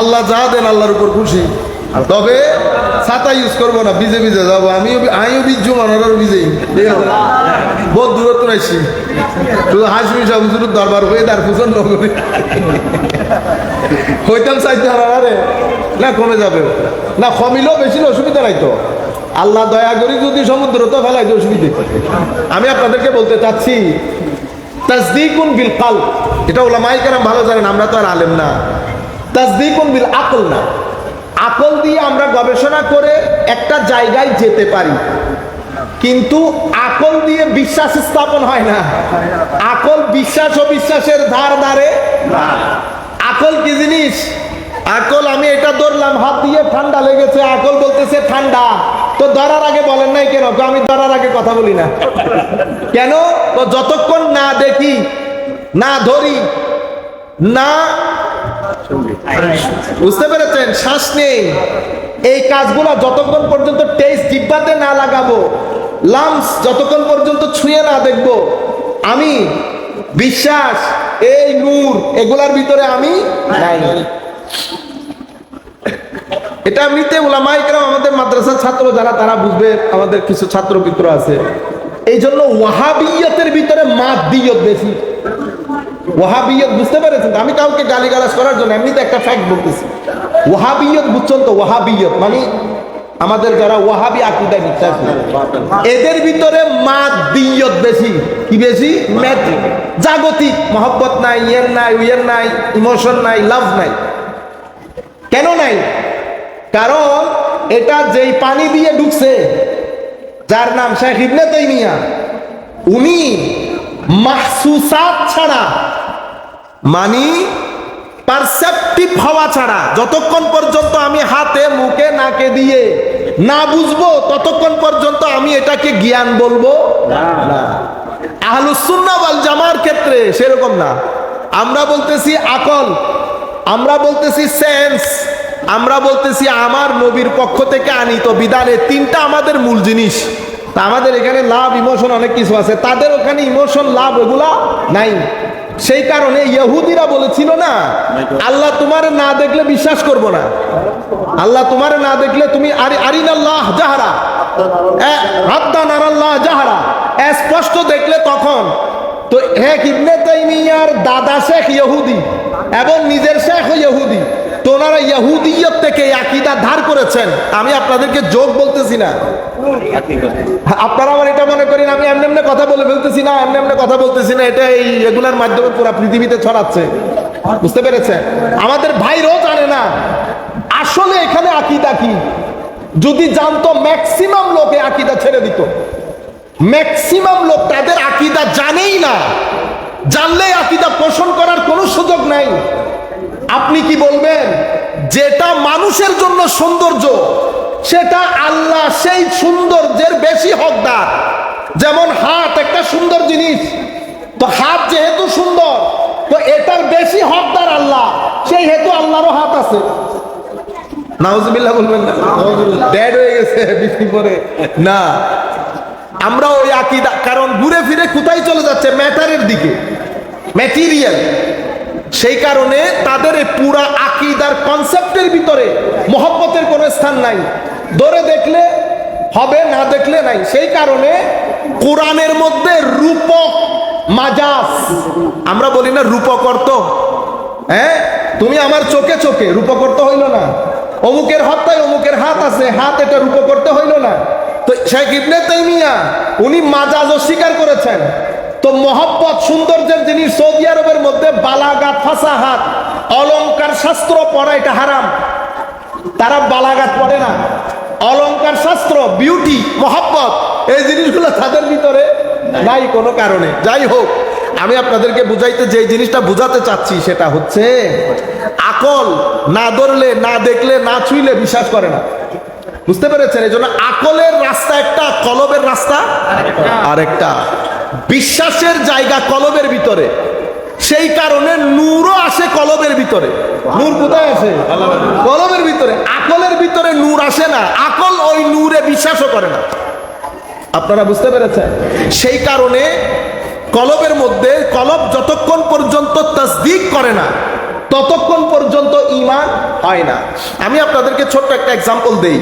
আল্লাহ যা দেন আল্লাহর উপর খুশি। তবে ছাতা ইউজ করব না, ভিজে ভিজে যাব। আমিও আমিও বিজ্জু মানার ভিজেই। বহুত দূরত্ব নাইছি শুধু হাসমি সাহ হুজুর দরবার হয়ে তার পুজন নগরে হইতাম চাইতে আরে না কমে যাবে। না কমিলেও বেশি অসুবিধা নাই তো। আল্লাহ দয়া করি যদি সমুদ্র তো ফেলাই তো অসুবিধে। আমি আপনাদেরকে বলতে চাচ্ছি তাজদিকুন বিল কাল এটা ওলামাই কেরাম ভালো জানেন, আমরা তো আর আলেম না। তাজদিকুন বিল আকল না। আকল দিয়ে আমরা গবেষণা করে একটা জায়গায় যেতে পারি। কিন্তু আকল দিয়ে বিশ্বাস স্থাপন হয় না। আকল বিশ্বাস ও বিশ্বাসের ধার ধারে আকল কি জিনিস? আকল, আমি এটা ধরলাম, হাত দিয়ে ঠান্ডা লেগেছে, আকল বলতেছে ঠান্ডা। তো ধরার আগে বলেন নাই কেন? আমি ধরার আগে কথা বলি না। কেন? তো যতক্ষণ না দেখি, না ধরি, না বুঝতে পেরেছেন? শ্বাস নেই। এই কাজগুলো যতক্ষণ পর্যন্ত টেস্ট জিব্বাতে না লাগাবো লামস যতক্ষণ পর্যন্ত ছুঁয়ে না দেখব, আমি, বিশ্বাস, এই নূর, এগুলার ভিতরে আমি নাই। এটা এমনিতে ওলামাইকরাম আমাদের মাদ্রাসার ছাত্র যারা, তারা বুঝবে আমাদের কিছু ছাত্র মিত্র আছে। এই জন্য ওয়াহাবিয়তের ভিতরে মাদিয়ত বেশি। ওয়াহাবিয়ত বুঝতে পেরেছেন? আমি কাউকে গালিগালাজ করার জন্য এমনিতে একটা ফ্যাক্ট বলতেছি। ওয়াহাবিয়ত বুঝছেন তো? ওয়াহাবিয়ত মানে আমাদের যারা ওয়াহাবি আকিদায় বিশ্বাস এদের ভিতরে মাদিয়ত বেশি। কি বেশি? জাগতিক। মহব্বত নাই, ইয়ের নাই, উইয়ের নাই, ইমোশন নাই, লাভ নাই। কেন নাই? কারণ এটা যেই পানি দিয়ে ঢুকছে যার নাম শেখ ইবনে তাইমিয়া, উনি মাহসুসাত ছাড়া মানি পারসেপটিভ হওয়া ছাড়া যতক্ষণ পর্যন্ত আমি হাতে মুখে নাকে দিয়ে না বুঝব ততক্ষণ পর্যন্ত আমি এটাকে জ্ঞান বলব না। আহলুসুন্না ওয়াল জামার ক্ষেত্রে সেরকম না। আমরা বলতেছি আকল আমরা বলতেছি সেন্স আমরা বলতেছি আমার নবীর পক্ষ থেকে আনিত বিধানে তিনটা আমাদের মূল জিনিস। তা আমাদের এখানে লাভ ইমোশন অনেক কিছু আছে। তাদের ওখানে ইমোশন লাভ এগুলা নাই। সেই কারণে ইহুদিরা বলেছিল না আল্লাহ তোমার না দেখলে বিশ্বাস করব না। আল্লাহ তোমার না দেখলে তুমি আরি আরিন আল্লাহ জাহারা। জাহারা স্পষ্ট দেখলে তখন। তো হ্যাঁ ইবনে তাইমিয়ার দাদা শেখ ইহুদি এবং নিজের শেখ ইহুদি। তো ওনারা ইহুদিয়ত থেকে আকীদা ধার করেছেন। আমি আপনাদেরকে যোগ বলতেছি না। আপনারা আমার এটা মনে করেন, আমি এমনি এমনি কথা বলে ফেলতেছি না, এমনি এমনি কথা বলতেছি না, এটা এই এগুলার মাধ্যমে পুরো পৃথিবীতে ছড়াচ্ছে। বুঝতে পেরেছেন? আমাদের ভাইরাও জানে না। আসলে এখানে আকিদা কি? যদি জানতো, ম্যাক্সিমাম লোকে আকিদা ছেড়ে দিত। ম্যাক্সিমাম লোক তাদের আকিদা জানেই না। জানলে আকিদা পোষণ করার কোনো সুযোগ নাই। আপনি কি বলবেন? যেটা মানুষের জন্য সৌন্দর্য, সেটা আল্লাহ সেই সৌন্দর্যের বেশি হকদার। যেমন হাত একটা সুন্দর জিনিস, তো হাত যেহেতু সুন্দর, তো এটার বেশি হকদার আল্লাহ, সেই হেতু আল্লাহরও হাত আছে। বলবেন হয়ে গেছে না, আমরা ওই আকিদা, কারণ ঘুরে ফিরে কোথায় চলে যাচ্ছে? ম্যাটারের দিকে। ম্যাটেরিয়াল সেই কারণে তাদের এই পুরা আকিদার কনসেপ্টের ভিতরে মহব্বতের কোনো স্থান নাই। ধরে দেখলে, হবে, না দেখলে নাই। সেই কারণে কোরআনের মধ্যে রূপক মাজাস আমরা বলি না রূপক অর্থ। হ্যাঁ? তুমি আমার চোখে চোখে রূপকর্ত হইল না। অমুকের হত্যায় অমুকের হাত আছে, হাত এটা রূপকর্ত হইল না। তো শেখ ইবনে তাইমিয়া, উনি মাজাজ অস্বীকার করেছেন। তো মহব্বত, সৌন্দর্যের জিনিস সৌদি আরবের মধ্যে বালাগাত, ফাসাহাত, অলংকার শাস্ত্র পড়া এটা হারাম। তারা বালাগাত পড়ে না। অলংকার শাস্ত্র বিউটি মহব্বত, এই জিনিসগুলো তাদের ভিতরে নাই কোনো কারণে। যাই হোক, আমি আপনাদেরকে বুঝাইতে যে জিনিসটা বুঝাতে চাচ্ছি সেটা হচ্ছে, আকল না ধরলে, না দেখলে, না ছুঁইলে বিশ্বাস করে না। বুঝতে পেরেছেন? এই জন্য আকলের রাস্তা একটা, কলবের রাস্তা আরেকটা। বিশ্বাসের জায়গা কলবের ভিতরে। সেই কারণে নূরও আসে কলবের ভিতরে। নূর কোথায় আছে? কলবের ভিতরে। আকলের ভিতরে নূর আসে না। আকল ওই নূরে বিশ্বাসও করে না। আপনারা বুঝতে পেরেছেন? সেই কারণে কলবের মধ্যে কলব যতক্ষণ পর্যন্ত তসদিক করে না, ততক্ষণ পর্যন্ত ইমান হয় না। আমি আপনাদেরকে ছোট্ট একটা এক্সাম্পল দেই।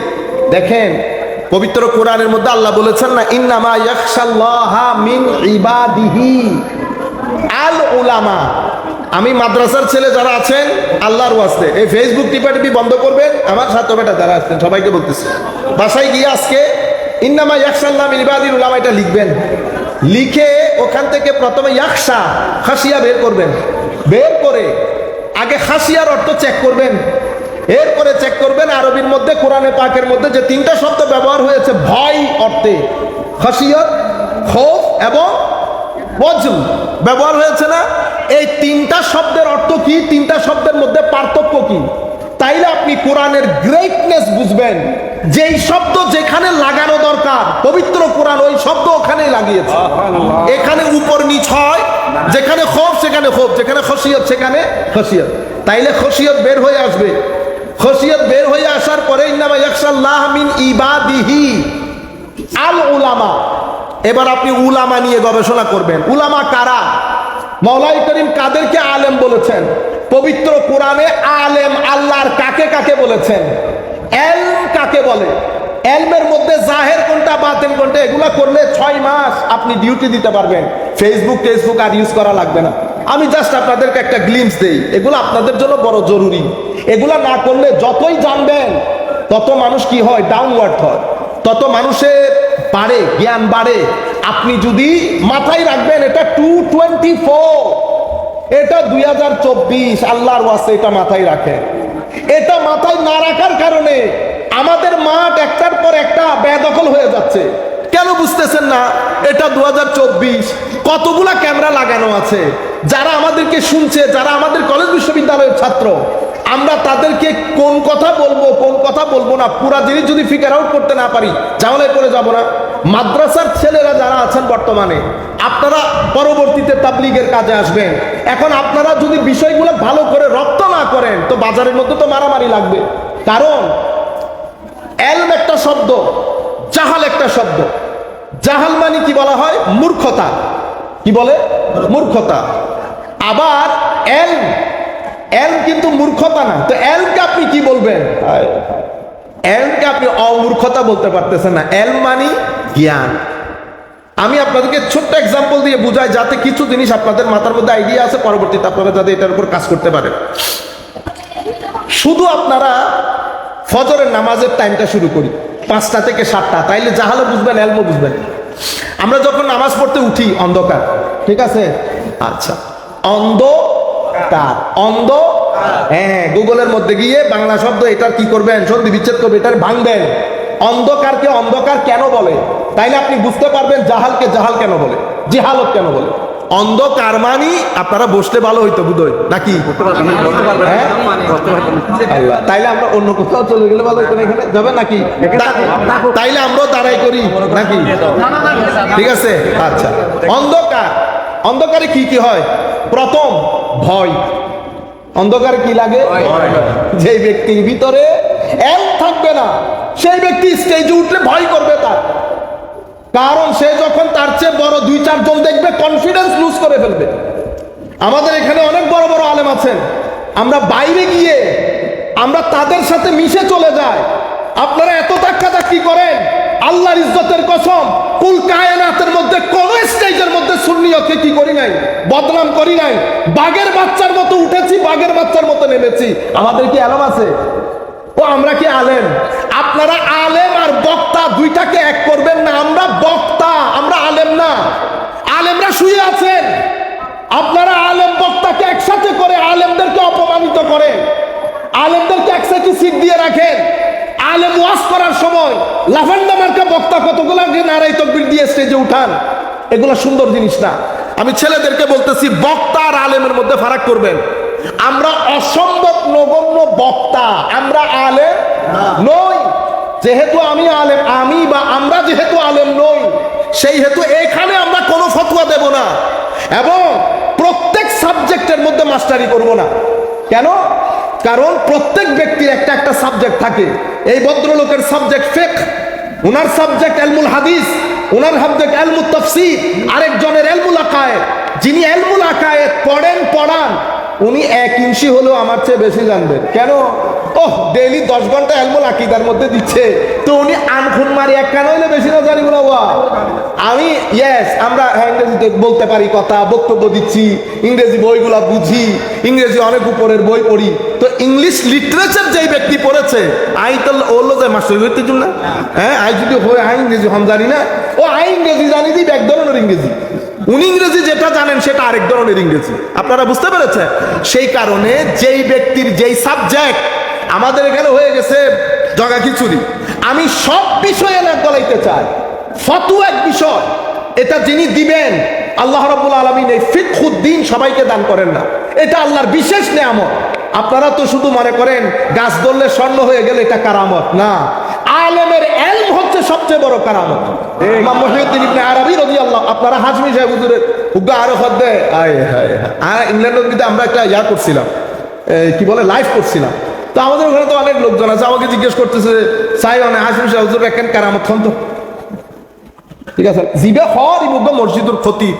দেখেন পবিত্র কোরআনের মধ্যে আল্লাহ বলেছেন না, ইন্নামা ইয়াখশাল্লাহা মিন ইবাদিহি আল উলামা আমি মাদ্রাসার ছেলে যারা আছেন, আল্লাহর ওয়াস্তে। এই ফেসবুক টিপাটিপি বন্ধ করবেন, আমার ছাত্র বেটা যারা আসছেন, সবাইকে বলতেছি। বাসায় গিয়ে আজকে, ইন্নামা ইয়াকশাল্লাহ মিন ইবাদিল উলামা এটা লিখবেন। লিখে ওখান থেকে প্রথমে ইয়াকশা খাসিয়া বের করবেন। বের করে আগে খাসিয়ার অর্থ চেক করবেন। এরপরে চেক করবেন আরবির মধ্যে কোরআনে পাকের মধ্যে যে তিনটা শব্দ ব্যবহার হয়েছে ভয় অর্থে। খাসিয়ত খোফ এবং ওয়াজল ব্যবহার হয়েছে না? এই তিনটা শব্দের অর্থ কি? তিনটা শব্দের মধ্যে পার্থক্য কি? তাইলে আপনি কোরআনের গ্রেটনেস বুঝবেন। যেই শব্দ যেখানে লাগানো দরকার পবিত্র কোরআন ওই শব্দ ওখানে লাগিয়েছে। এখানে উপর নিচ হয় যেখানে খোফ সেখানে খোফ যেখানে খসিয়ত সেখানে খসিয়ত। তাইলে খসিয়ত বের হয়ে আসবে। খসিয়ত বের হয়ে আসার পরে মিন ইবাদিহি আল উলামা এবার আপনি উলামা নিয়ে গবেষণা করবেন। উলামা কারা? মৌলাই করিম কাদেরকে আলেম বলেছেন? পবিত্র কোরআনে আলেম আল্লাহর কাকে কাকে বলেছেন? কাকে বলে? এলমের মধ্যে জাহের কোনটা, বাতেন কোনটা, এগুলা করলে ছয় মাস আপনি ডিউটি দিতে পারবেন। ফেসবুক, টেসবুক আর ইউজ করা লাগবে না। আমি জাস্ট আপনাদেরকে একটা গ্লিমস দেই। এগুলো আপনাদের জন্য বড় জরুরি। এগুলা না করলে যতই জানবেন, তত মানুষ কি হয়? ডাউনওয়ার্ড হয়। তত মানুষের বাড়ে, জ্ঞান বাড়ে। আপনি যদি মাথায় রাখবেন, এটা টু টোয়েন্টি ফোর এটা দুই হাজার চব্বিশ, আল্লাহর ওয়াসে এটা মাথায় রাখেন এটা মাথায় না রাখার কারণে আমাদের মাঠ একটার পর একটা বেদখল হয়ে যাচ্ছে। কেন বুঝতেছেন না? এটা দু হাজার চব্বিশ। কতগুলা ক্যামেরা লাগানো আছে? যারা আমাদেরকে শুনছে, যারা আমাদের কলেজ বিশ্ববিদ্যালয়ের ছাত্র, আমরা তাদেরকে কোন কথা বলব, কোন কথা বলব না, পুরা জিনিস যদি ফিগার আউট করতে না পারি ঝামেলায় পড়ে যাব না। মাদ্রাসার ছেলেরা যারা আছেন বর্তমানে, আপনারা পরবর্তীতে তাবলিগের কাজে আসবেন। এখন আপনারা যদি বিষয়গুলো ভালো করে রপ্ত না করেন, তো বাজারের মধ্যে তো মারামারি লাগবে। কারণ, এলম একটা শব্দ। জাহাল একটা শব্দ। জাহাল মানে কি বলা হয়? মূর্খতা। কি বলে? মূর্খতা। আবার এল এল কিন্তু মূর্খতা না। তো এলকে আপনি কি বলবেন? এলকে আপনি অমূর্খতা বলতে পারতেছেন না। এল মানি জ্ঞান। আমি আপনাদেরকে ছোট্ট এক্সাম্পল দিয়ে বুঝাই যাতে কিছু জিনিস আপনাদের মাথার মধ্যে আইডিয়া আছে পরবর্তীতে আপনারা যাতে এটার উপর কাজ করতে পারেন। শুধু আপনারা ফজরের নামাজের টাইমটা শুরু করি। পাঁচটা থেকে সাতটা। তাইলে জাহালো বুঝবেন, এলমো বুঝবেন। আমরা যখন নামাজ পড়তে উঠি, অন্ধকার। ঠিক আছে? আচ্ছা। অন্ধকার। অন্ধ? হ্যাঁ গুগলের মধ্যে গিয়ে বাংলা শব্দ এটার কি করবেন? সন্ধি বিচ্ছেদ করবে, এটার ভাঙবেন। অন্ধকারকে অন্ধকার কেন বলে? তাইলে আপনি বুঝতে পারবেন জাহালকে জাহাল কেন বলে, জিহালত কেন বলে। অন্ধকার মানি? আপনারা বসতে ভালো হইতো বুধই নাকি? হ্যাঁ? তাইলে আমরা অন্য কোথাও চলে গেলে ভালো হইতো এখানে? যাবেন নাকি? তাইলে আমরাও দাঁড়াই করি নাকি? ঠিক আছে? আচ্ছা। অন্ধকার। অন্ধকারে কি কি হয়? প্রথম ভয়। অন্ধকারে কি লাগে? যে ব্যক্তির ভিতরে এল থাকবে না সেই ব্যক্তি স্টেজে উঠলে ভয় করবে তার। কারণ সে যখন তার চেয়ে বড় দুই চারজন দেখবে কনফিডেন্স লুজ করে ফেলবে। আমাদের এখানে অনেক বড় বড় আলেম আছেন। আমরা বাইরে গিয়ে, আমরা তাদের সাথে মিশে চলে যাই। আপনারা এত ধাক্কা ধাক্কি করেন, আল্লাহর ইজ্জতের কসম, কুল কায়নাতের মধ্যে, কোন স্টেজের মধ্যে সুন্নিয়তকে কি করি নাই, বদনাম করি নাই। বাঘের বাচ্চার মতো উঠেছি, বাঘের বাচ্চার মতো নেমেছি। আমাদের কি আলম আছে? ও, আমরা কি আলেম? আপনারা আলেম আর বক্তা দুইটাকে এক করবেন না। আমরা বক্তা, আমরা আলেম না। আলেমরা শুয়ে আছেন। আপনারা আলেম বক্তাকে একসাথে করে আলেমদেরকে অপমানিত করেন। আলেমদেরকে একসাথে সিট দিয়ে রাখেন। আলেম ওয়াজ করার সময় লাফান্ডা মার্কা বক্তা কতগুলো যে নারাই তকবির দিয়ে স্টেজে উঠান, এগুলো সুন্দর জিনিস না। আমি ছেলেদেরকে বলতেছি, বক্তা আর আলেমের মধ্যে ফারাক করবেন। আমরা অসম্ভব নগণ্য বক্তা। আমরা আলেম নই। যেহেতু আমি আলেম আমি বা আমরা যেহেতু আলেম নই সেই হেতু এখানে আমরা কোনো ফতোয়া দেব না। এবং প্রত্যেক সাবজেক্টের মধ্যে মাস্টারি করব না। কেন? কারণ প্রত্যেক ব্যক্তির একটা একটা সাবজেক্ট থাকে। এই ভদ্রলোকের সাবজেক্ট ফেক ওনার সাবজেক্ট এলমুল হাদিস ওনার সাবজেক্ট এলমুল তফসির আরেকজনের এলমুল আকায়েত যিনি এলমুল আকায়েত পড়েন পড়ান উনি এক ইঞ্চি হলেও আমার চেয়ে বেশি জানবেন কেন? ওহ ডেইলি দশ ঘণ্টা এলমুল আকিদার মধ্যে দিচ্ছে। তো উনি আনখুন মারি এক কান হইলে বেশি না জানি না ওয়া। আমি ইয়েস আমরা ইংরেজিতে বলতে পারি কথা, বক্তব্য দিচ্ছি, ইংরেজি বইগুলা বুঝি, ইংরেজি অনেক উপরের বই পড়ি। তো ইংলিশ লিটারেচার যেই ব্যক্তি পড়েছে, আই তো ওলো যে মাস্টার হইতে না হ্যাঁ আই যদি হয়, আই ইংরেজি হম জানি না। ও আই ইংরেজি জানি, দিই এক ধরনের ইংরেজি। উনি ইংরেজি যেটা জানেন সেটা আরেক ধরনের ইংরেজি। আপনারা বুঝতে পেরেছেন? সেই কারণে যেই ব্যক্তির যেই সাবজেক্ট আমাদের এখানে হয়ে গেছে জগা খিচুড়ি। আমি সব বিষয়ে না গলাইতে চাই। ফতু এক বিষয়। এটা যিনি দিবেন, আল্লাহ রাব্বুল আলামিন এই ফিকহুদ্দিন সবাইকে দান করেন না। এটা আল্লাহর বিশেষ নেয়ামত। আপনারা তো শুধু মনে করেন, গাছ ধরলে স্বর্ণ হয়ে গেলে এটা কারামত। না, আলেমের এলম হচ্ছে সবচেয়ে বড় কারামত। মহিউদ্দিন ইবনে আরবি রাদিয়াল্লাহু আপনারা হাজমি সাহেব হুজুরের উগ্র আরও আয় হায় আর ইংল্যান্ডের কিন্তু আমরা একটা ইয়া করছিলাম কি বলে লাইভ করছিলাম। তো আমাদের ওখানে তো অনেক লোকজন আছে আমাকে জিজ্ঞেস করতেছে চাই হাসিম সাহেব হুজুর একখান কারামত খন তো। ঠিক আছে জিবে হর মসজিদুর ক্ষতি।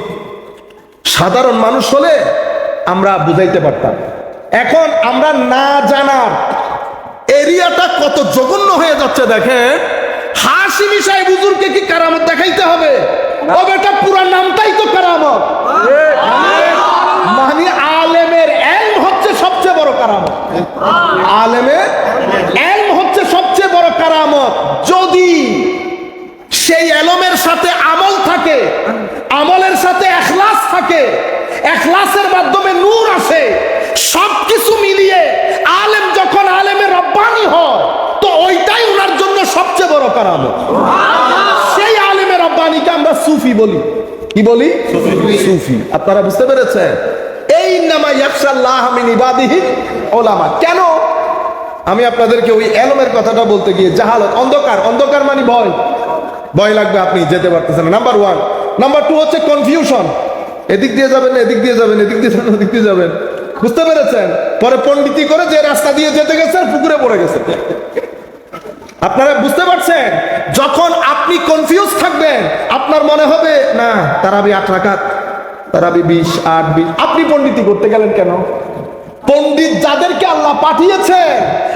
সাধারণ মানুষ হলে আমরা বুঝাইতে পারতাম। এখন আমরা না জানার এরিয়াটা কত জঘন্য হয়ে যাচ্ছে দেখেন। হাসিমি সাহেব হুজুরকে কি কারামত দেখাইতে হবে? ও বেটা পুরা নামটাই তো কারামত। মানে আলেমের এলম হচ্ছে সবচেয়ে বড় কারামত। আলেমের এলম হচ্ছে সবচেয়ে বড় কারামত। যদি সেই এলমের সাথে আমল থাকে আমলের সাথে এখলাস থাকে এখলাসের মাধ্যমে নূর আসে সবকিছু মিলিয়ে আলেম যখন আলেমের রব্বানি হয় তো ওইটাই ওনার জন্য সবচেয়ে বড় কারামত। সেই আলেমের রব্বানিকে আমরা সুফি বলি। কি বলি? সুফি। আপনারা বুঝতে পেরেছেন? এই নামা ইয়াকশাল্লাহ ওলামা কেন? আমি আপনাদেরকে ওই এলমের কথাটা বলতে গিয়ে জাহালত, অন্ধকার। অন্ধকার মানে ভয়। ভয় লাগবে আপনি যেতে পারতেছেন নাম্বার ওয়ান নাম্বার টু হচ্ছে কনফিউশন এদিক দিয়ে যাবেন এদিক দিয়ে যাবেন, এদিক দিয়ে যাবেন, ওদিক দিয়ে যাবেন। বুঝতে পেরেছেন? পরে পণ্ডিতি করে যে রাস্তা দিয়ে যেতে গেছেন পুকুরে পড়ে গেছে। আপনারা বুঝতে পারছেন? যখন আপনি কনফিউজ থাকবেন, আপনার মনে হবে, না, তারাবি আট রাখাত তারাবি বিশ, আট বিশ। আপনি পণ্ডিতি করতে গেলেন কেন? পণ্ডিত যাদেরকে আল্লাহ পাঠিয়েছে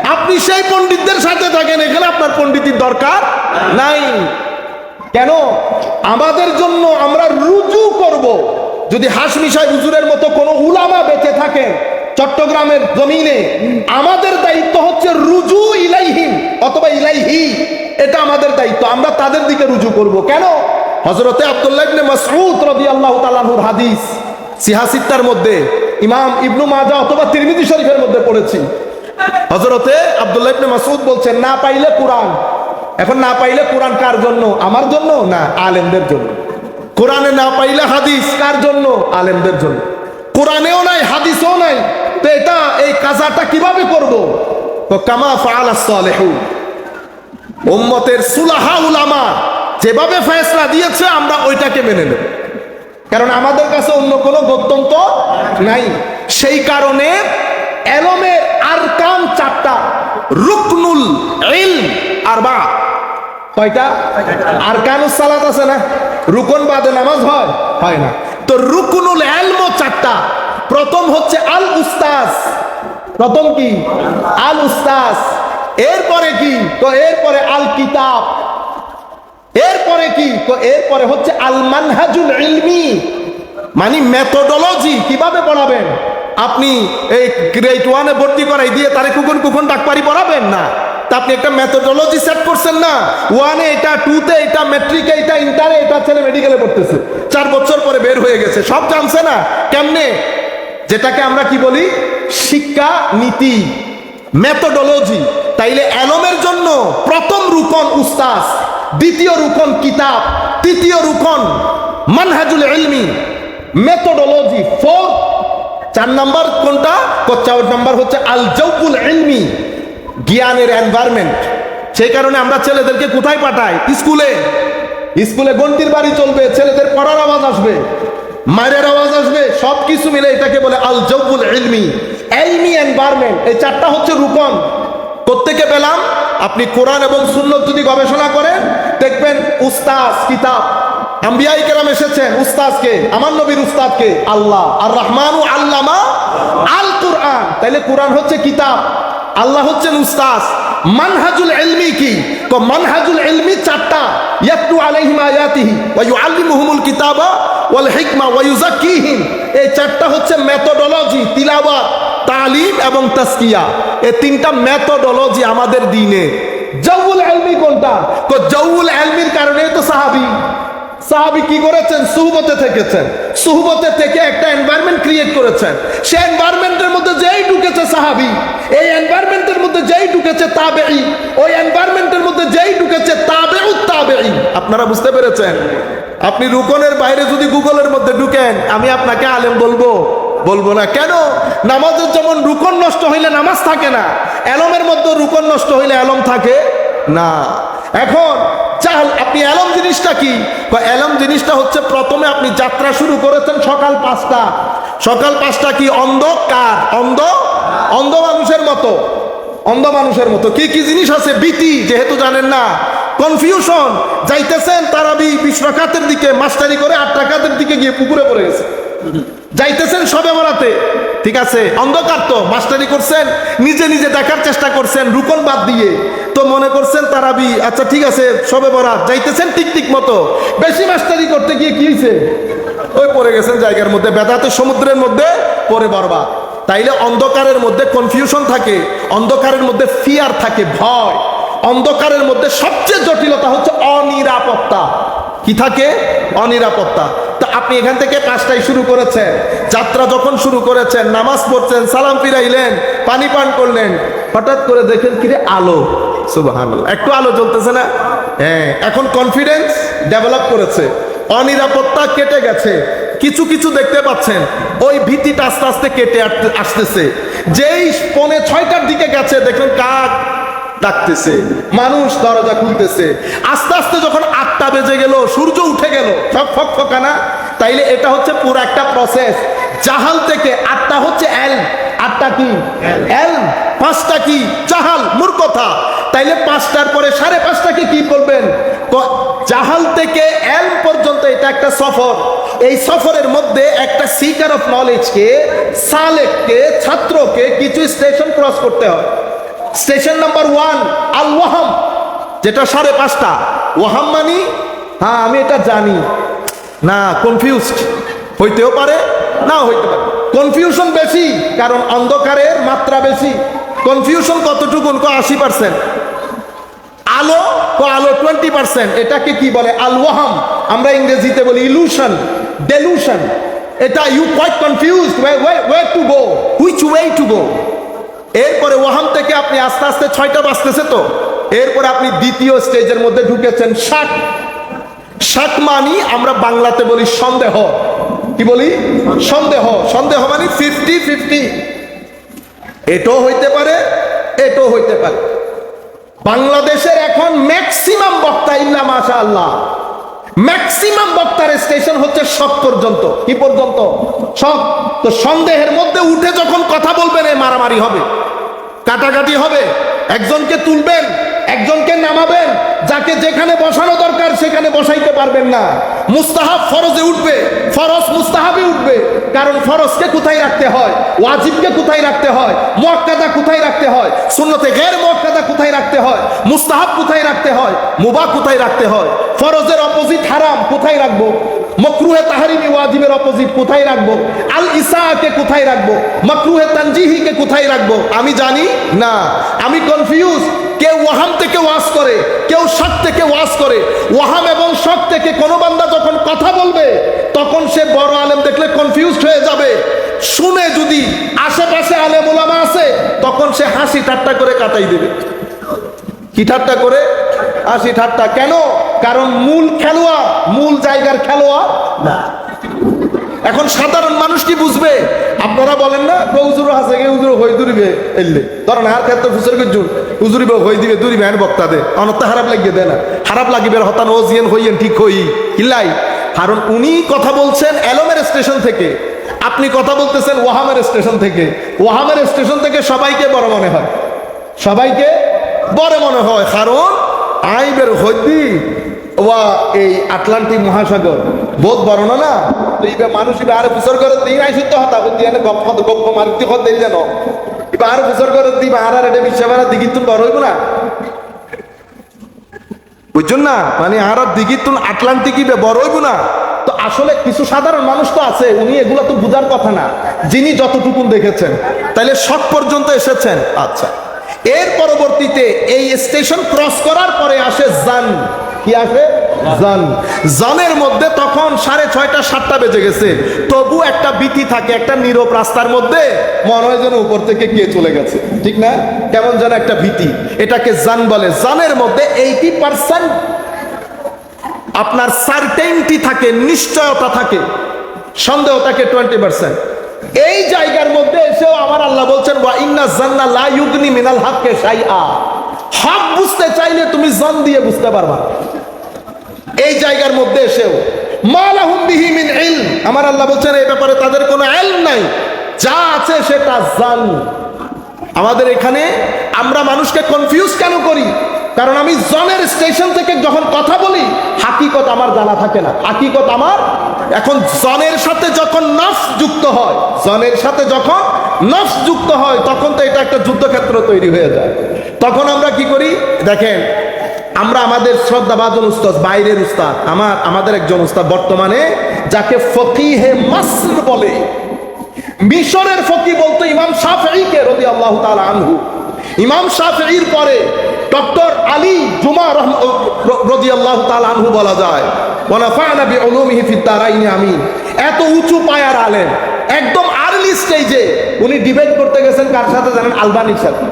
আপনি সেই পণ্ডিতদের সাথে থাকেন, এখানে আপনার পণ্ডিতির দরকার নাই। কেন? আমাদের জন্য আমরা রুজু করব। যদি হাসমি সাহেব হুজুরের মতো কোনো উলামা বেঁচে থাকে চট্টগ্রামের জমিনে, আমাদের দায়িত্ব হচ্ছে রুজু ইলাইহিম অথবা ইলাইহি। এটা আমাদের দায়িত্ব, আমরা তাদের দিকে রুজু করব। কেন? হজরতে আব্দুল্লাহ ইবনে মাসউদ রাদিয়াল্লাহু তাআলার হাদিস সিহাসিত্তার মধ্যে, ইমাম ইবনু মাজা অথবা তিরমিজি শরীফের মধ্যে পড়েছি। হজরতে আব্দুল্লাহ ইবনে মাসউদ বলছেন, না পাইলে কোরআন। এখন না পাইলে কোরআন কার জন্য? আমার জন্য না আলেমদের জন্য? কোরআনে না পাইলে হাদিস কার জন্য? আলেমদের জন্য। কোরআনেও নাই, হাদিসও নাই। তো এটা, এই কাজাটা কীভাবে করব? কামা ফাআলা উম্মতের সুলাহা উলামা যেভাবে ফয়সলা দিয়েছে, আমরা ওইটাকে মেনে নেব। কারণ আমাদের কাছে অন্য কোনো গত্যন্ত নাই। সেই কারণে এলমের আরকান চারটা, রুকনুল আর বা কয়টা? আরকানুস সালাত আছে না? রুকন বাদে নামাজ হয়? হয় না। তো রুকনুল এলমো চারটা। প্রথম হচ্ছে আল উস্তাজ। প্রথম কি? আল উস্তাজ। এরপরে কি? তো এরপরে আল কিতাব। এরপরে কি? তো এরপরে হচ্ছে আল মানহাজুল ইলমি। মানে মেথোডোলজি কীভাবে পড়াবেন? আপনি এই গ্রেড ওয়ানে ভর্তি করাই দিয়ে তারে কুকুন কুকুন ডাকপারি পড়াবেন না? তা আপনি একটা মেথোডোলজি সেট করছেন না। ওয়ানে এটা টুতে এটা মেট্রিকে এটা ইন্টারে এটা ছেলে মেডিকেলে পড়তেছে। চার বছর পরে বের হয়ে গেছে। সব জানছে না। কেমনে? যেটাকে আমরা কি বলি? শিক্ষা নীতি মেথোডোলজি তাইলে এলমের জন্য প্রথম রুকন উস্তাস দ্বিতীয় রুকন কিতাব, তৃতীয় রুকন মানহাজুল ইলমি মেথোডোলজি ফোর চার নাম্বার কোনটা? চার নাম্বার হচ্ছে আল জৌবুল ইলমি। জ্ঞানের এনভায়রনমেন্ট সেই কারণে আমরা ছেলেদেরকে কোথায় পাঠাই? স্কুলে। স্কুলে গন্তির বাড়ি চলবে, ছেলেদের পড়ার আওয়াজ আসবে, মায়ের আওয়াজ আসবে সব কিছু মিলে এটাকে বলে আল জব্বুল এলমি এলমি এনভায়রনমেন্ট এই চারটা হচ্ছে রূপন প্রত্যেকে পেলাম? আপনি কোরআন এবং সুন্নত যদি গবেষণা করেন, দেখবেন উস্তাজ কিতাব। আম্বিয়াই কেরাম এসেছেন উস্তাদকে, আমার নবীর উস্তাদকে। আল্লাহ। আর রহমানু আল্লামা আল কুরআন তাইলে কোরআন হচ্ছে কিতাব। আল্লাহ হচ্ছেন উস্তাদ। মানহাজুল এলমি কি? তো মানহাজুল এলমি চারটা। ইয়াতলু আলাইহিম আয়াতিহি ওয়া ইউআল্লিমুহুমুল কিতাবা ওয়াল হিকমা ওয়া ইউযাক্কিহিম। এই চারটা হচ্ছে মেথোডোলজি তিলাওয়াত, তালিম এবং তাসকিয়া এই তিনটা মেথোডোলজি আমাদের দিনে। জাউল ইলমি কোনটা? তো জাউল এলমির কারণে তো সাহাবী। সাহাবি কি করেছেন? সুহবতে থেকেছেন। সুহবতে থেকে একটা এনভায়রনমেন্ট ক্রিয়েট করেছেন। সে এনভায়রনমেন্টের মধ্যে যেই ঢুকেছে সাহাবি, এই এনভায়রনমেন্টের মধ্যে যেই ঢুকেছে তাবেই ওই এনভায়রনমেন্টের মধ্যে যেই ঢুকেছে তাবেউ তাবেই আপনারা বুঝতে পেরেছেন? আপনি রুকনের বাইরে যদি গুগলের মধ্যে ঢুকেন, আমি আপনাকে আলেম বলব। বলব না। কেন? নামাজের যেমন রুকন নষ্ট হইলে নামাজ থাকে না, এলমের মধ্যে রুকন নষ্ট হইলে এলম থাকে না। এখন চাল, আপনি এলম জিনিসটা কি? বা এলম জিনিসটা হচ্ছে প্রথমে আপনি যাত্রা শুরু করেছেন সকাল পাঁচটা। সকাল পাঁচটা কি অন্ধ? অন্ধকার অন্ধ? অন্ধ মানুষের মতো। অন্ধ মানুষের মতো। কি কি জিনিস আছে? ভীতি, যেহেতু জানেন না। কনফিউশন। যাইতেছেন তারাবি বিশ রাকাতের দিকে, মাস্টারি করে আট টাকাতের দিকে গিয়ে পুকুরে পড়ে গেছে। যাইতেছেন সবে বরাতে। ঠিক আছে? অন্ধকার তো, মাস্টারি করছেন, নিজে নিজে দেখার চেষ্টা করছেন, রুকন বাদ দিয়ে। তো মনে করছেন তারাবি আচ্ছা ঠিক আছে, সবে বরাত, যাইতেছেন ঠিক ঠিক মতো। বেশি মাস্টারি করতে গিয়ে কি হয়েছে ওই পড়ে গেছেন জায়গার মধ্যে, বেদাতে সমুদ্রের মধ্যে পরে বরবাদ। তাইলে অন্ধকারের মধ্যে কনফিউশন থাকে, অন্ধকারের মধ্যে ফিয়ার থাকে, ভয়। অন্ধকারের মধ্যে সবচেয়ে জটিলতা হচ্ছে অনিরাপত্তা। কি থাকে? অনিরাপত্তা। তা আপনি এখান থেকে পাঁচটায় শুরু করেছেন। যাত্রা যখন শুরু করেছেন, নামাজ পড়ছেন, সালাম ফিরাইলেন, পানি পান করলেন, হঠাৎ করে দেখেন কিরে আলো। সুবাহান একটু আলো জ্বলতেছে না? হ্যাঁ এখন কনফিডেন্স ডেভেলপ করেছে। অনিরাপত্তা কেটে গেছে। কিছু কিছু দেখতে পাচ্ছেন, ওই ভীতিটা আস্তে আস্তে কেটে আসতেছে। যেই পনে ছয়টার দিকে গেছে দেখুন কাক ডাকতেছে, মানুষ দরজা খুলতেছে। আস্তে আস্তে যখন আটটা বেজে গেল, সূর্য উঠে গেল, সব ফক ফকানা তাইলে এটা হচ্ছে পুরো একটা প্রসেস জাহাল থেকে আটটা হচ্ছে এল। আটটা কি? এল। পাঁচটা কি? জাহাল, মূর্খতা। তাইলে পাঁচটার পরে সাড়ে পাঁচটাকে কি বলবেন? জাহাল থেকে এল পর্যন্ত এটা একটা সফর। এই সফরের মধ্যে একটা সিকার অফ নলেজকে সালেককে, ছাত্রকে কিছু স্টেশন ক্রস করতে হয়। স্টেশন নাম্বার ওয়ান আল ওয়াহাম যেটা সাড়ে পাঁচটা। ওয়াহাম মানি? হ্যাঁ আমি এটা জানি। না কনফিউজড হইতেও পারে না হইতে পারে। কনফিউশন বেশি, কারণ অন্ধকারের মাত্রা বেশি। কনফিউশন কতটুকু আশি পার্সেন্ট আলো? তো আলো? টোয়েন্টি পার্সেন্ট এটাকে কি বলে? আল ওয়াহাম আমরা ইংরেজিতে বলি ইলুশন ডেলুশন এটা you quite confused way to go which way to go এরপরে ওয়াহাম থেকে আপনি আস্তে আস্তে ছয়টা বাজতেছে তো। এরপরে আপনি দ্বিতীয় স্টেজের মধ্যে ঢুকেছেন ষাট। ষাট মানি আমরা বাংলাতে বলি সন্দেহ। কি বলি? সন্দেহ। সন্দেহ মানে ফিফটি ফিফটি এটাও হইতে পারে, এটাও হইতে পারে। বাংলাদেশের এখন ম্যাক্সিমাম বক্তা ইল্লা মাশা আল্লাহ ম্যাক্সিমাম বক্তার স্টেশন হচ্ছে সব পর্যন্ত। কি পর্যন্ত? সব। তো সন্দেহের মধ্যে উঠে যখন কথা বলবেন মারামারি হবে। কাটাকাটি হবে। একজনকে তুলবেন একজনকে নামাবেন, যাকে যেখানে বসানো দরকার সেখানে বসাইতে পারবেন না। মুস্তাহাব ফরজে উঠবে, ফরজ মুস্তাহাবে উঠবে, কারণ ফরজকে কোথায় রাখতে হয়, ওয়াজিবকে কোথায় রাখতে হয়, মুয়াক্কাদা কোথায় রাখতে হয়, সুন্নতে গের মুয়াক্কাদা কোথায় রাখতে হয়, মুস্তাহাব কোথায় রাখতে হয়, মুবা কোথায় রাখতে হয়, ফরজের অপোজিট হারাম কোথায় রাখব, মকরুহে তাহারিমি ওয়াজিবের অপোজিট কোথায় রাখব, আল ইসাকে কোথায় রাখব, মকরুহে তানজিহিকে কোথায় রাখব, আমি জানি না। আমি কনফিউজ কেউ ওয়াহাম থেকে ওয়াজ করে, কেউ শক থেকে ওয়াজ করে। ওয়াহাম এবং শক থেকে কোনো বান্দা যখন কথা বলবে, তখন সে বড় আলেম দেখলে কনফিউজড হয়ে যাবে। শুনে যদি আশেপাশে আলেম ওলামা আছে, তখন সে হাসি ঠাট্টা করে কাটাই দেবে। কি ঠাট্টা করে? হাসি ঠাট্টা। কেন? কারণ মূল খেলোয়া মূল জায়গার খেলোয়া না। এখন সাধারণ মানুষ কি বুঝবে? আপনারা বলেন না হুজুর আছে গে হুজুর হই দুরিবে এলে। ধরেন, আর ক্ষেত্রে ফুসর গজুর হুজুরিবে হই দিবে, দুরিবে হ্যান বক্তা দে। অনত খারাপ লাগিয়ে দেয় না। খারাপ লাগিবে, হতান ও জিয়েন হইয়েন, ঠিক হই কিলাই কারণ উনি কথা বলছেন এলমের স্টেশন থেকে। আপনি কথা বলতেছেন ওয়াহামের স্টেশন থেকে। ওয়াহামের স্টেশন থেকে সবাইকে বড় মনে হয়। সবাইকে বড় মনে হয়, কারণ আইবের হইদি ওয়া এই আটলান্টিক মহাসাগর। বোধ বড় না? ইবে মানুষ ইবে আরও বুঝর করে শুদ্ধ হতা বুদ্ধি, এনে গপ গপ দেই জানো ইবে আরও বুঝর করে দিগি তুমি বড় হইব না? না? মানে আর দিঘি তুন আটলান্টিক ইবে বড় হইব না? তো আসলে কিছু সাধারণ মানুষ তো আছে, উনি এগুলো তো বুঝার কথা না। যিনি যতটুকুন দেখেছেন, তাইলে শখ পর্যন্ত এসেছেন। আচ্ছা এর পরবর্তীতে এই স্টেশন ক্রস করার পরে আসে জান। কি আসে? জান। জানের মধ্যে তখন সাড়ে ছয়টা, সাতটা বেজে গেছে। তবু একটা বিতি থাকে, একটা নীরব রাস্তার মধ্যে মনে হয় যেন উপর থেকে কে চলে গেছে। ঠিক না? কেমন যেন একটা ভীতি। এটাকে জান বলে। জানের মধ্যে এইটি পার্সেন্ট আপনার সার্টেনটি থাকে, নিশ্চয়তা থাকে। সন্দেহ থাকে টোয়েন্টি পার্সেন্ট এই জায়গার মধ্যে এসেও আমার আল্লাহ বলছেন, ওয়া ইন্না জান্না লা ইউগনি মিনাল হাক্কে শাইআ। হক বুঝতে চাইলে তুমি জন দিয়ে বুঝতে পারবা। এই জায়গার মধ্যে এসেও, মালাহুম বিহি মিন ইলম। আমার আল্লাহ বলছেন, এই ব্যাপারে তাদের কোনো ইলম নাই। যা আছে সেটা জান। আমাদের এখানে আমরা মানুষকে কনফিউজ কেন করি? কারণ আমি জনের স্টেশন থেকে যখন কথা বলি, হাকিকত আমার জানা থাকে না। হাকিকত আমার এখন জনের সাথে যখন নফস যুক্ত হয়, জনের সাথে যখন নফস যুক্ত হয়, তখন তো এটা একটা যুদ্ধক্ষেত্র তৈরি হয়ে যায়। তখন আমরা কি করি? দেখেন আমরা আমাদের শ্রদ্ধাভাজন উস্তাদ, বাইরের উস্তাদ, আমার, আমাদের একজন উস্তাদ বর্তমানে, যাকে ফকিহে মাসর বলে। মিশরের ফকি বলতো ইমাম শাফঈকে রদি আল্লাহ তাআলা আনহু। ইমাম শাফঈর পরে ডক্টর আলী জুমা রদি আল্লাহ তাআলা আনহু বলা যায়। আমিন। এত উঁচু পায়ার আলেম, একদম আর্লি স্টেজে উনি ডিবেট করতে গেছেন কার সাথে জানেন? আলবানির সাথে।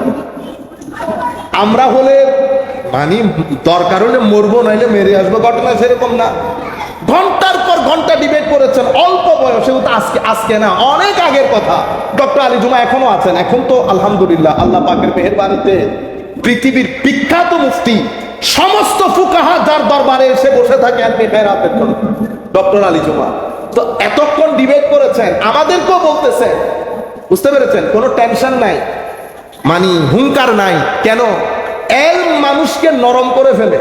আমরা হলে মানে দরকার হলে মরবো, নাইলে মেরে আসব। ঘটনা সেরকম না। ঘণ্টার পর ঘণ্টা ডিবেট করেছেন, অল্প বয়সে আজকে আজকে না, অনেক আগের কথা। ডক্টর আলী জুমা এখনও আছেন, এখন তো আলহামদুলিল্লাহ, আল্লাহ পাকের মেহেরবানিতে পৃথিবীর বিখ্যাত মুফতি, সমস্ত ফুকাহা যার দরবারে এসে বসে থাকে আপনি খেরাতের জন্য। ডক্টর আলী জুমা, তো এতক্ষণ ডিবেট করেছেন, আমাদেরকেও বলতেছেন। বুঝতে পেরেছেন? কোনো টেনশন নাই। মানে হুঙ্কার নাই। কেন? এল মানুষকে নরম করে ফেলে।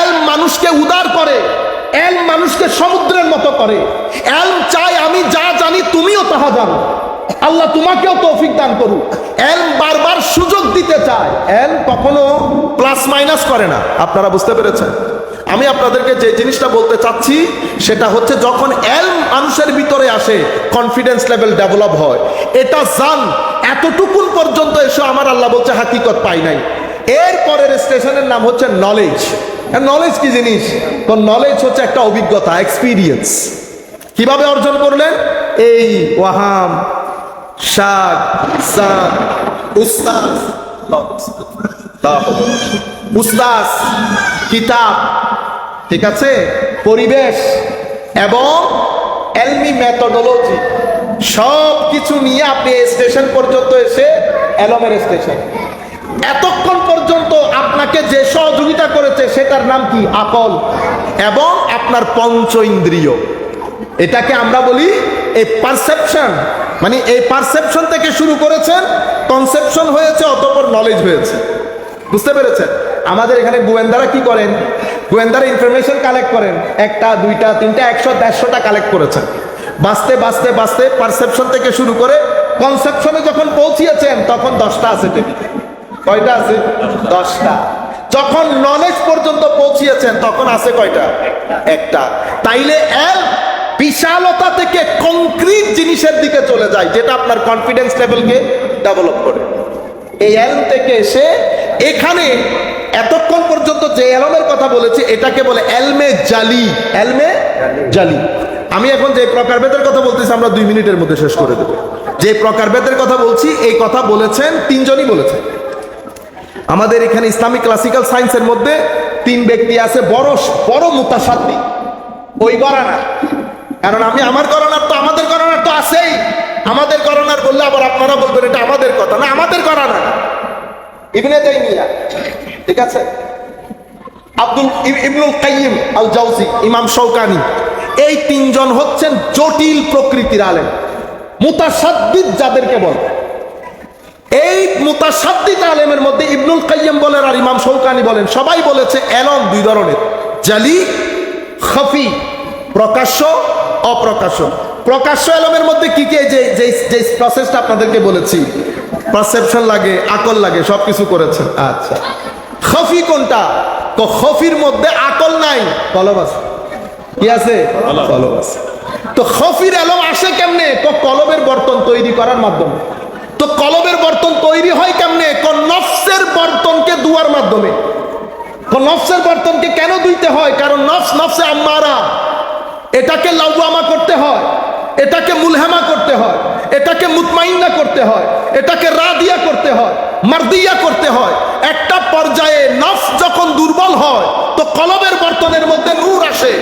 এল মানুষকে উদার করে। এল মানুষকে সমুদ্রের মতো করে। এল চাই আমি যা জানি তুমিও তাহা জানো। আল্লাহ তোমাকেও তৌফিক দান করুক। এল বারবার সুযোগ দিতে চায়। এল কখনো প্লাস মাইনাস করে না। আপনারা বুঝতে পেরেছেন? আমি আপনাদেরকে যে জিনিসটা বলতে চাচ্ছি, সেটা হচ্ছে যখন এল মানুষের ভিতরে আসে কনফিডেন্স লেভেল ডেভেলপ হয়। এটা জান, এতটুকুন পর্যন্ত এসে আমার আল্লাহ বলছে, হাকিকত পাই নাই। এর পরের স্টেশনের নাম হচ্ছে নলেজ নলেজ কি জিনিস? তো নলেজ হচ্ছে একটা অভিজ্ঞতা এক্সপিরিয়েন্স কীভাবে অর্জন করলেন? এই ওয়াহাম শাক কিতাব, ঠিক আছে? পরিবেশ এবং এলমি মেথডোলজি সব কিছু নিয়ে আপনি স্টেশন পর্যন্ত এসে এলমের স্টেশন। এতক্ষণ আপনাকে যে সহযোগিতা করেছে সেটার নাম কি? আকল। এবং আপনার পঞ্চ ইন্দ্রিয় এটাকে আমরা বলি এই পারসেপশন মানে এই পারসেপশন থেকে শুরু করেছেন কনসেপশন হয়েছে, অতপর নলেজ হয়েছে। বুঝতে পেরেছেন? আমাদের এখানে গোয়েন্দারা কি করেন? গোয়েন্দারা ইনফরমেশন কালেক্ট করেন। একটা, দুইটা, তিনটা, একশো, দেড়শোটা কালেক্ট করেছেন। বাঁচতে বাঁচতে বাঁচতে পারসেপশন থেকে শুরু করে কনসেপশনে যখন পৌঁছিয়েছেন, তখন দশটা আছে টেবিল। কয়টা আছে? দশটা। যখন নলেজ পর্যন্ত পৌঁছিয়েছেন, তখন আছে কয়টা? একটা। তাইলে এল বিশালতা থেকে কংক্রিট জিনিসের দিকে চলে যায়, যেটা আপনার কনফিডেন্স লেভেলকে ডেভেলপ করে। এই এলম থেকে এসে এখানে এতক্ষণ পর্যন্ত যে এলমের কথা বলেছি, এটাকে বলে এলমে জালি। এলমে জালি। আমি এখন যে প্রকার প্রকারভেদের কথা বলতেছি, আমরা দুই মিনিটের মধ্যে শেষ করে দেবো। যে প্রকার প্রকারভেদের কথা বলছি, এই কথা বলেছেন, তিনজনই বলেছেন। আমাদের এখানে ইসলামিক ক্লাসিক্যাল সায়েন্সের মধ্যে তিন ব্যক্তি আছে, বড় বড় মুতাসাদ্দি। ওই গরানা কারণ আমি আমার গরানার তো, আমাদের গরানার তো আছেই। আমাদের গরানার বললে আবার আপনারা বলবেন, এটা আমাদের কথা না, আমাদের গরানা ইবনে তাইমিয়া, ঠিক আছে? আব্দুল, ইব- ইবনুল কাইয়িম আল জাউজি ইমাম শৌকানি এই তিনজন হচ্ছেন জটিল প্রকৃতির আলেম। মুতাসাদ্দিদ যাদেরকে বলে। এই মুতাসাদ্দিদ আলেমের মধ্যে ইবনুল কাইয়্যিম বলেন আর ইমাম শৌকানি বলেন সবাই বলেছে এলম দুই ধরনের। জালি খফি প্রকাশ্য অপ্রকাশ্য। প্রকাশ্য এলমের মধ্যে কি কি যে যে প্রসেসটা আপনাদেরকে বলেছি পারসেপশন লাগে আকল লাগে সব কিছু করেছেন আচ্ছা। খফি কোনটা? তো খফির মধ্যে আকল নাই কলম আছে। কি আছে? কলম আছে। তো খফির এলম আসে কেমনে? তো কলবের বর্তন তৈরি করার মাধ্যমে। তো কলবের বর্তন তৈরি হয় কেমনে? নফসের বর্তনকে দুয়ার মাধ্যমে। নফসের বর্তনকে কেন দুইতে হয়? কারণ নফস নফসে আম্মারা। এটাকে লাউয়ামা করতে হয়, এটাকে মুলহামা করতে হয়, এটাকে মুতমাইন্না করতে হয়, এটাকে রাদিয়া করতে হয়, মারদিয়া করতে হয়। একটা পর্যায়ে নফস যখন দুর্বল হয়, তো কলবের বর্তনের মধ্যে নূর আসে।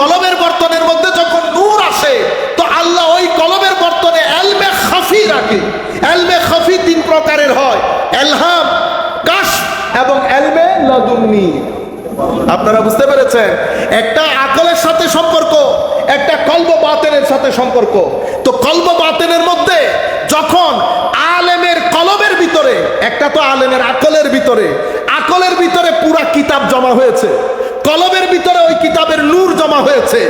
কলবের বর্তনের মধ্যে যখন নূর আসে, তো আল্লাহ ওই কলবের বর্তনে এলমে খাফি রাখে এলমে খাফি তিন প্রকারের হয় এলহাম কাশ এবং আপনারা বুঝতে পেরেছেন? একটা আকলের সাথে সম্পর্ক, একটা কল্ব বাতেনের সাথে সম্পর্ক। তো কল্ব বাতেনের মধ্যে যখন আলেমের কলবের ভিতরে, একটা তো আলেমের আকলের ভিতরে আকলের ভিতরে পুরা কিতাব জমা হয়েছে। কলবের ভিতরে ওই কিতাবের নূর জমা হয়েছে।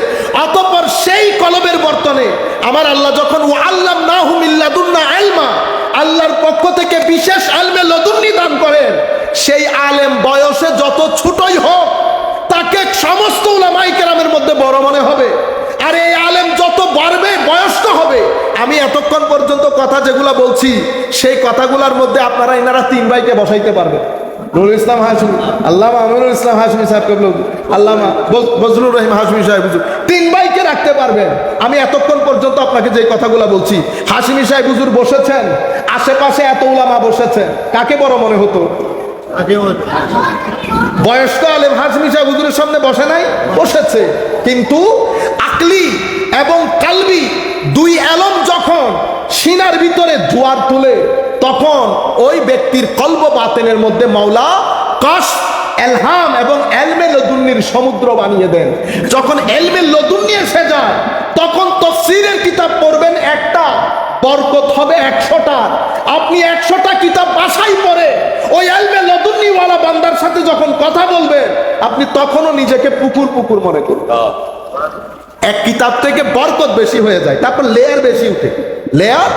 অতঃপর সেই কলবের বর্তনে আমার আল্লাহ যখন ও আল্লাহ না হুমিল্লাদুন্না আলমা আল্লাহর পক্ষ থেকে বিশেষ আলমে লদুন্নি দান করেন। সেই আলেম বয়সে যত ছোটই হোক, তাকে সমস্ত উলামাই কেরামের মধ্যে বড় মনে হবে। আর এই আলেম যত বাড়বে, বয়স্ক হবে, আমি এতক্ষণ পর্যন্ত কথা যেগুলা বলছি, সেই কথাগুলোর মধ্যে আপনারা এনারা তিন ভাইকে বসাইতে পারবেন। নুরুল ইসলাম হাসমি আল্লামা আমিনুল ইসলাম হাসমি সাহেব আল্লামা বজ- রহিম হাসমি সাহেব তিন ভাইকে রাখতে পারবেন। আমি এতক্ষণ পর্যন্ত আপনাকে যে কথাগুলো বলছি হাসমি সাহেব হুজুর বসেছেন, আশেপাশে এত উলামা বসেছেন, কাকে বড় মনে হতো? বয়স্ক আলেম হাজমি সাহেব হুজুরের সামনে বসে নাই, বসেছে। কিন্তু আকলি এবং কালবি দুই আলম যখন সিনার ভিতরে জোয়ার তুলে, তখন ওই ব্যক্তির কল্প বাতেনের মধ্যে মাওলা কস এলহাম এবং এলমে লদুন্নির সমুদ্র বানিয়ে দেন। যখন এলমে লদুন্নি এসে যায়, তখন তফসিরের কিতাব পড়বেন একটা বরকত হবে একশোটা। আপনি একশোটা কিতাব বাসাই পড়ে ওই আলমে লদুন্নিওয়ালা বান্দার সাথে যখন কথা বলবেন, আপনি তখনও নিজেকে পুকুর পুকুর মনে করবেন। এক কিতাব থেকে বরকত বেশি হয়ে যায়, তারপর লেয়ার বেশি উঠে। লেয়ার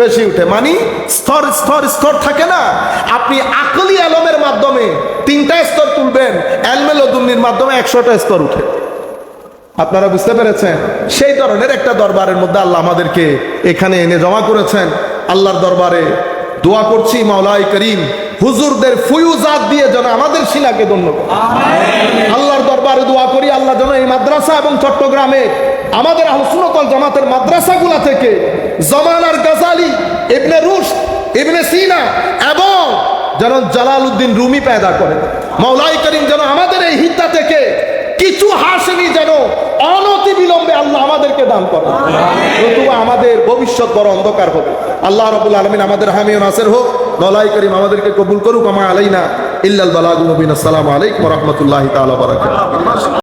বেশি উঠে মানে স্তর স্তর স্তর থাকে না। আপনি আকলি আলমের মাধ্যমে তিনটা স্তর তুলবেন এলমে লদুন্নির মাধ্যমে একশোটা স্তর উঠে। আপনারা বুঝতে পেরেছেন? সেই ধরনের একটা দরবারের মধ্যে আল্লাহ আমাদেরকে এখানে এনে জমা করেছেন। আল্লাহর দরবারে দোয়া করছি মাওলাই করিম। হুজুরদের ফুয়ুজাত দিয়ে যেন আমাদের শিলাকে ধন্য করে। আল্লাহর দরবারে দোয়া করি আল্লাহ যেন এই মাদ্রাসা এবং চট্টগ্রামে আমাদের আহসুনতল জামাতের মাদ্রাসাগুলা থেকে জমানার গাজালি ইবনে রুশ ইবনে সিনা এবং যেন জালাল উদ্দিন রুমি পেদা করেন মাওলাই করিম যেন আমাদের এই হিদ্দা থেকে কিছু হাসেনি যেন, অনতি বিলম্বে আল্লাহ আমাদেরকে দান করে নতুবা আমাদের ভবিষ্যৎ বড় অন্ধকার হবে। আল্লাহ রবুল আলমিন আমাদের হামিও নাসের হোক নলাই করিম আমাদেরকে কবুল করুক, আমা আলাইনা ইল্লাল বালাগুল নবীন আসসালামু আলাইকুম রহমতুল্লাহ তাআলা বারাকাতুহু।